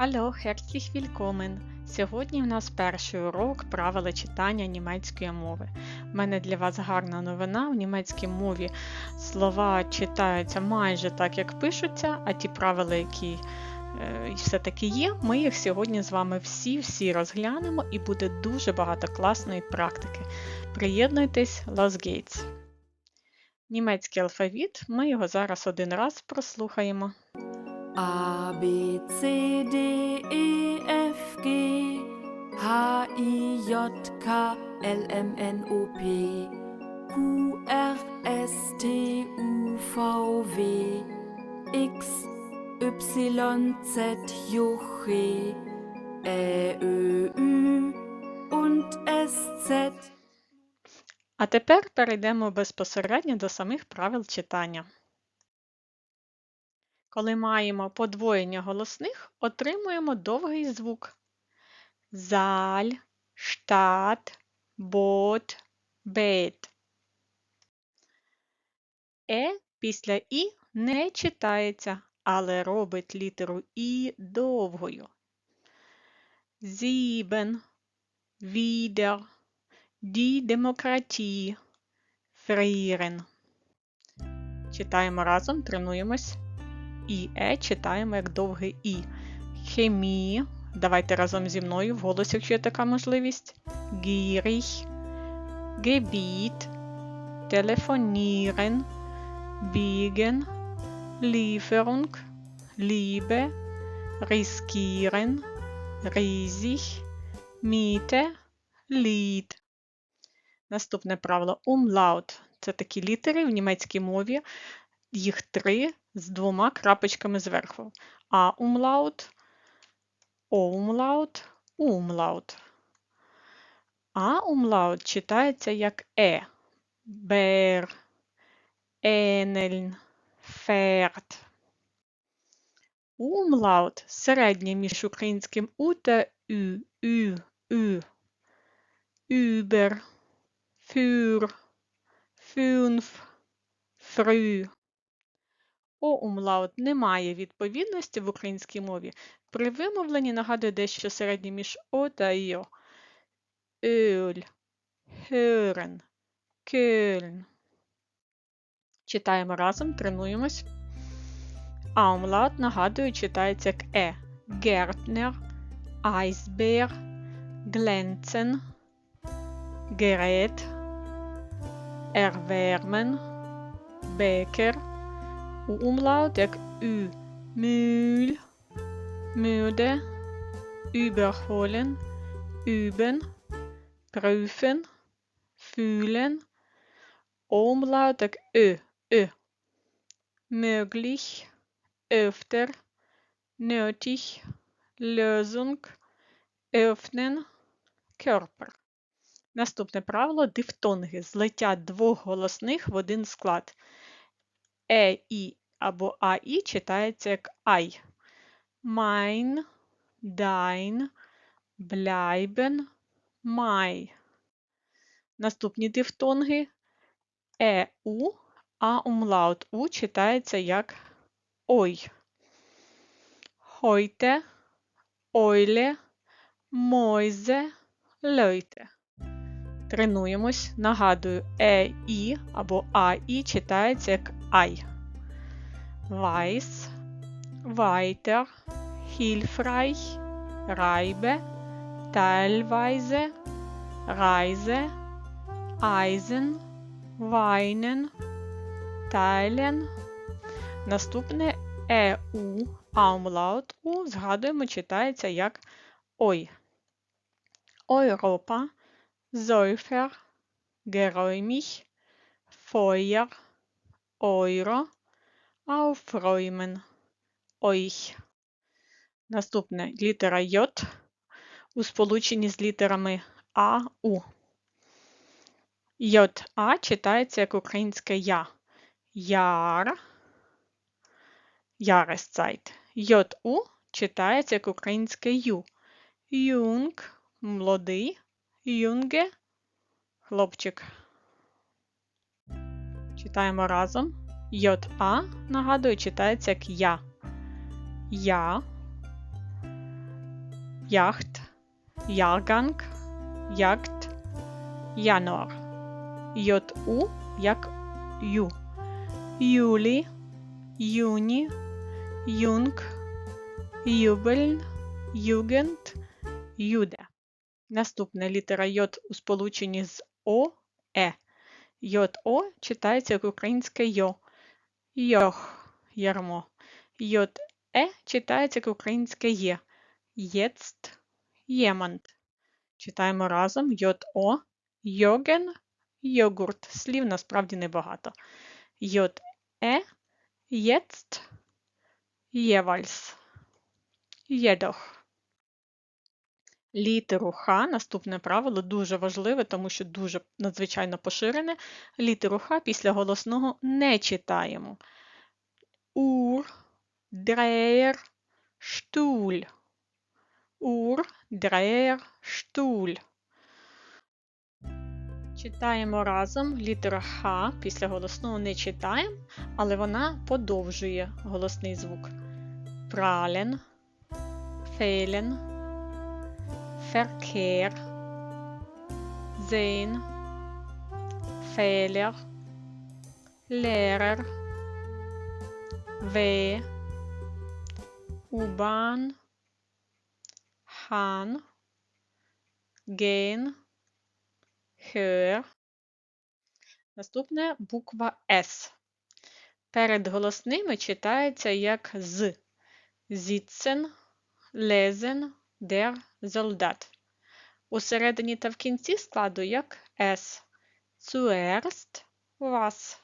Hallo, herzlich willkommen! Сьогодні в нас перший урок правила читання німецької мови. У мене для вас гарна новина. В німецькій мові слова читаються майже так, як пишуться, а ті правила, які е, все-таки є, ми їх сьогодні з вами всі-всі розглянемо і буде дуже багато класної практики. Приєднуйтесь, Los Gates! Німецький алфавіт, ми його зараз один раз прослухаємо. A, B, C, D, E, F, G, H, I, J, K, L, M, N, O, P, Q, R, S, T, U, V, W, X, Y, Z, J, G, Ä, Ö, Ü und S, Z. А тепер перейдемо безпосередньо до самих правил читання. Коли маємо подвоєння голосних, отримуємо довгий звук. Заль, штат, бот, бет. Е після І не читається, але робить літеру І довгою. Зібен, відер, Die Demokratie. Frieren. Читаємо разом, тренуємось. І Е читаємо як довге І. Хемії. Давайте разом зі мною в голосі, якщо є така можливість. Gierig. Gebiet. Telefonieren. Biegen. Lieferung. Liebe. Riskieren. Riesig. Miete. Lied. Наступне правило умлаут. Це такі літери в німецькій мові. Їх три з двома крапочками зверху. А умлаут, оумлаут, умлаут. А умлаут читається як е. Бер, енельн, ферт. Умлаут середнє між українським у та ю, ю, ю. Über, für, fünf, früh. О умлаут не має відповідності в українській мові. При вимовленні нагадує дещо середнє між О та Йо. Öl, hören, Köln. Читаємо разом, тренуємось. А умлаут, нагадую, читається як Е. Gärtner, Eisbär, glänzen, Gerät, erwärmen, Bäcker, у умлаут як Ü, Mühl, müde, überholen, üben, prüfen, fühlen, Umlaut як Ö, Ö, möglich, öfter, nötig, Lösung, öffnen, Körper. Наступне правило дифтонги злиття двох голосних в один склад. Е, І або АІ читається як ай. Mein, dein, bleiben, май. Наступні дифтонги Е, У, а умлаут У читається як ой. Heute, Eule, Mäuse, Leute. Тренуємось. Нагадую, е, і або а, і читається як ай. Weiß, weiter, hilfreich, Reibe, teilweise, Reise, Eisen, weinen, teilen. Наступне е, у, аумлаут у, згадуємо, читається як ой. Europa, Säufer, geräumig, Feuer, Euro, aufräumen, euch. Наступне літера J у сполученні з літерами А, У. J, А читається як українське Я. Яр, Jahreszeit. J, У читається як українське Ю. Юнг, молодий. Юнге хлопчик. Читаємо разом. Йод А, нагадую, читається як я. Я. яхт, ярганг, ягт, януар. Ю як ю. Юлі, юні, юнг, юбельн, югенд, юде. Наступна літера Й у сполученні з О, Е. Й-О читається як українське Йо. Йох, ярмо. Й-Е читається як українське Є. Єцт, ємант. Читаємо разом Й-О, йоген, йогурт. Слів насправді небагато. J-E, jetzt, jeweils, jedoch. Літеру Х, наступне правило, дуже важливе, тому що дуже надзвичайно поширене. Літеру Х після голосного не читаємо. Ур, дреєр, штуль. Ур, дреєр, штуль. Читаємо разом літера Х після голосного не читаємо, але вона подовжує голосний звук. Прален, фейлен, Verkehr, sehen, Fehler, Lehrer, Weh, U-Bahn, Hahn, Gehen, Hör. Наступне буква С. Перед голосними читається як з. Sitzen, lesen, der Soldat. Усередині та в кінці складу як С. Zuerst was.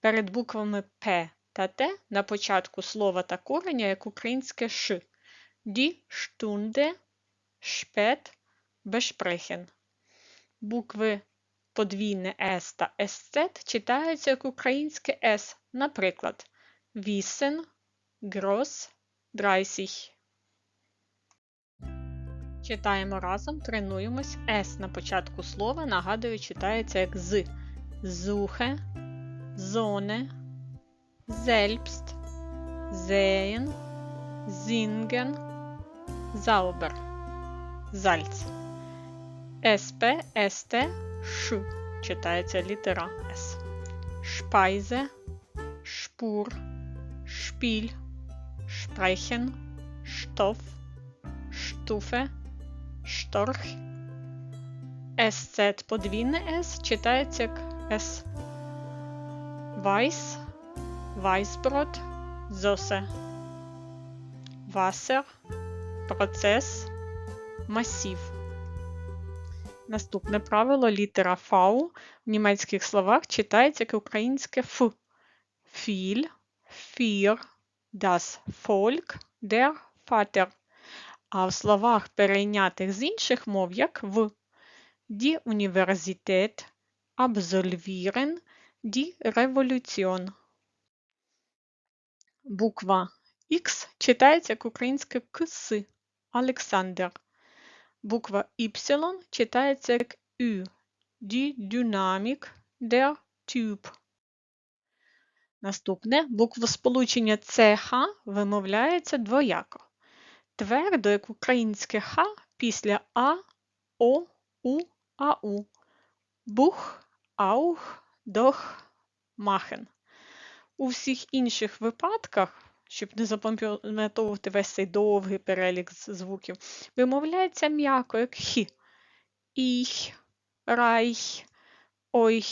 Перед буквами П та Т на початку слова та кореня як українське Ш. Die Stunde spät besprechen. Букви подвійне С та СЦ читаються як українське С, наприклад, Wissen, Gross, 30. Читаємо разом, тренуємось. С на початку слова, нагадую, читається як з. Зухе, зоне, selbst, sehen, singen, sauber, Salz. СП, СТ, Ш. Читається літера С. Шпайзе, шпур, шпіль, шпрехен, штоф, штуфе, шторх. СЦ подвійне С читається як С. Вайс, вайсброд, зосе. Васер, процес, масів. Наступне правило літера V в німецьких словах читається як українське Ф. Viel, für, das Volk, der Vater. А в словах, перейнятих з інших мов, як в Die Universität, absolvieren, die Revolution. Буква X читається як українське КС. Олександр. Буква Y читається як Ü. Die Dynamik, der Typ. Наступне буквосполучення ЦХ вимовляється двояко. Твердо, як українське Х після А, О, У, АУ. Бух, аух, дох, махен. У всіх інших випадках щоб не запам'ятовувати весь цей довгий перелік звуків, вимовляється м'яко, як хі. Іх, райх, ойх,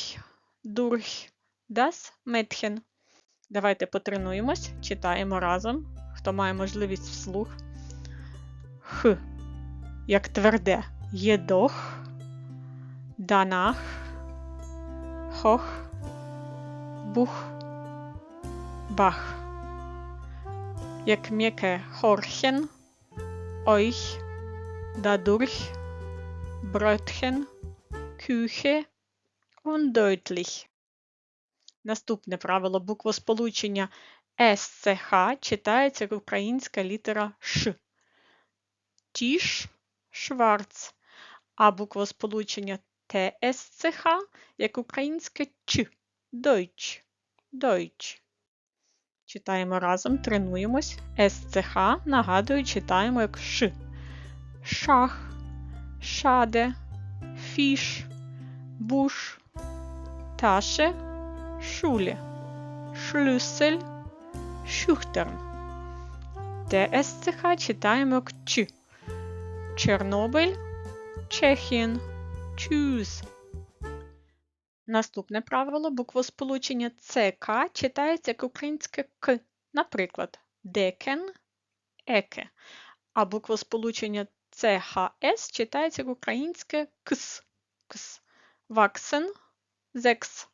дурх, дас метхен. Давайте потренуємось, читаємо разом. Хто має можливість вслух. Х, як тверде, єдох, данах, хох, бух, бах як м'яке хорхен, euch, dadurch, brötchen, Küche, undeutlich. Наступне правило буквосполучення СЦХ читається як українська літера Ш. Тіш, шварц, а буквосполучення ТСЦХ як українське Ч. Deutsch, Deutsch. Читаємо разом, тренуємось. СЦХ, нагадую, читаємо як Ш. Schach, Schade, Fisch, Busch, Tasche, Schule, Schlüssel, Schüchtern. ТСЦХ читаємо як Ч. Чорнобиль, Чехін, Чуз. Наступне правило буквосполучення ЦК читається як українське К. Наприклад, декен, еке. А буквосполучення ЦХС читається як українське КС. КС. Ваксен, зекс.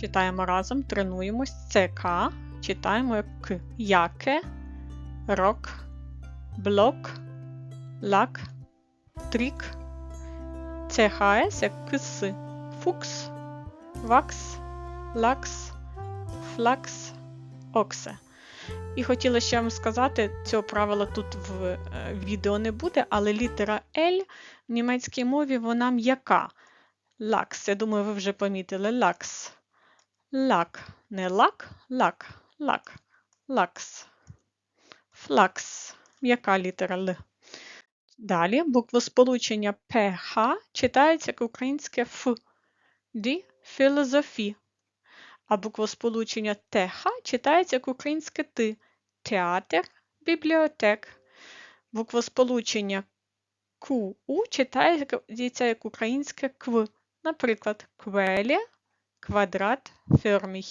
Читаємо разом, тренуємось. ЦК. Читаємо як К. Яке, рок, блок, лак, трік. ЦХС як КС. Фукс, вакс, лакс, флакс, оксе. І хотіла ще вам сказати, цього правила тут в е, відео не буде, але літера L в німецькій мові вона м'яка. Лакс. Я думаю, ви вже помітили. Лакс. Лак. Не лак, лак, лак. Лакс. Флакс. М'яка літера Л. Далі буквосполучення ПХ читається як українське Ф. Ді філозофі. А буквосполучення ТХ читається як українське Т. Театр, бібліотек. Буквосполучення КУ читається як українське КВ. Наприклад, квелі, квадрат, ферміх.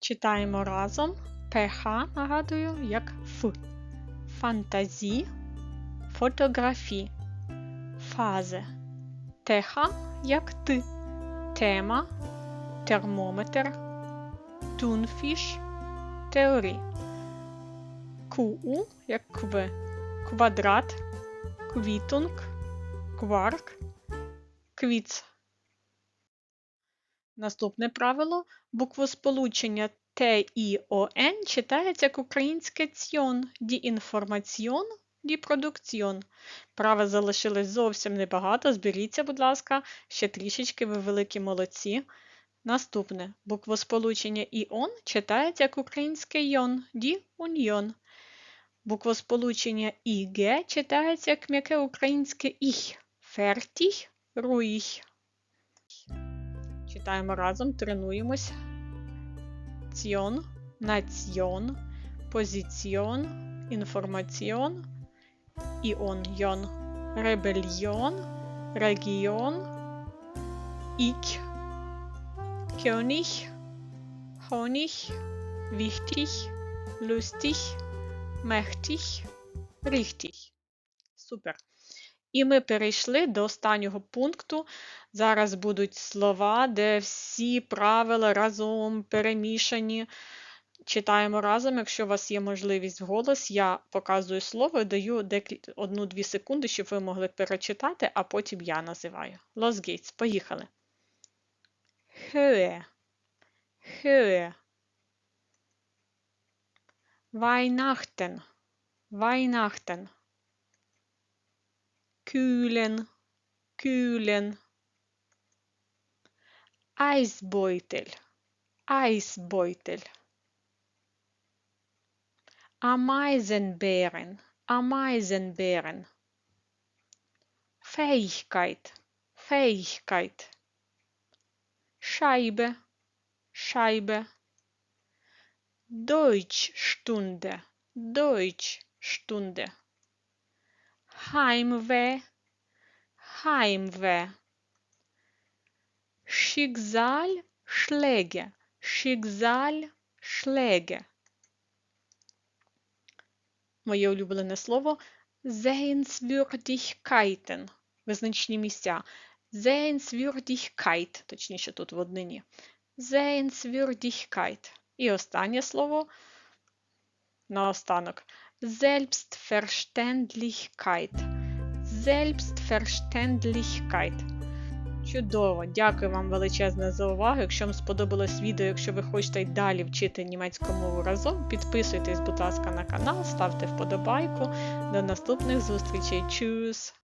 Читаємо разом. ПХ, нагадую, як Ф. Фантазі, фотографі, фази. ТХ як Т. Тема, термометр, тунфіш, теорі. КУ як кв. Квадрат, квітунг, кварк, квіц. Наступне правило буквосполучення Т і ОН читається як українське цьон, ді інформаціон, ді продукціон. Правил залишилось зовсім небагато. Зберіться, будь ласка, ще трішечки, ви великі молодці. Наступне буквосполучення іон читається як українське йон, ді уньйон. Буквосполучення ІГ читається як м'яке українське іх, фертіх, руїх. Читаємо разом, тренуємось. Aktion, Nation, Position, Information, Ionion, Rebellion, Region, Ich, König, Honig, wichtig, lustig, mächtig, richtig. Super. І ми перейшли до останнього пункту. Зараз будуть слова, де всі правила разом перемішані. Читаємо разом. Якщо у вас є можливість в голос, я показую слово і даю одну-дві секунди, щоб ви могли перечитати, а потім я називаю. Los geht's. Поїхали. Höhe. Höhe. Weihnachten. Weihnachten. Kühlen, kühlen. Eisbeutel, Eisbeutel. Ameisenbären, Ameisenbären. Fähigkeit, Fähigkeit. Scheibe, Scheibe. Deutschstunde, Deutschstunde. Heimweh, Heimweh. Schicksalschläge, Schicksalschläge. Моє улюблене слово Sehenswürdigkeiten. Визначні місця. Sehenswürdigkeit, точніше тут в однині. Sehenswürdigkeit. І останнє слово наостанок. Selbstverständlichkeit. Selbstverständlichkeit. Чудово! Дякую вам величезне за увагу. Якщо вам сподобалось відео, якщо ви хочете й далі вчити німецьку мову разом, підписуйтесь, будь ласка, на канал, ставте вподобайку. До наступних зустрічей. Tschüss!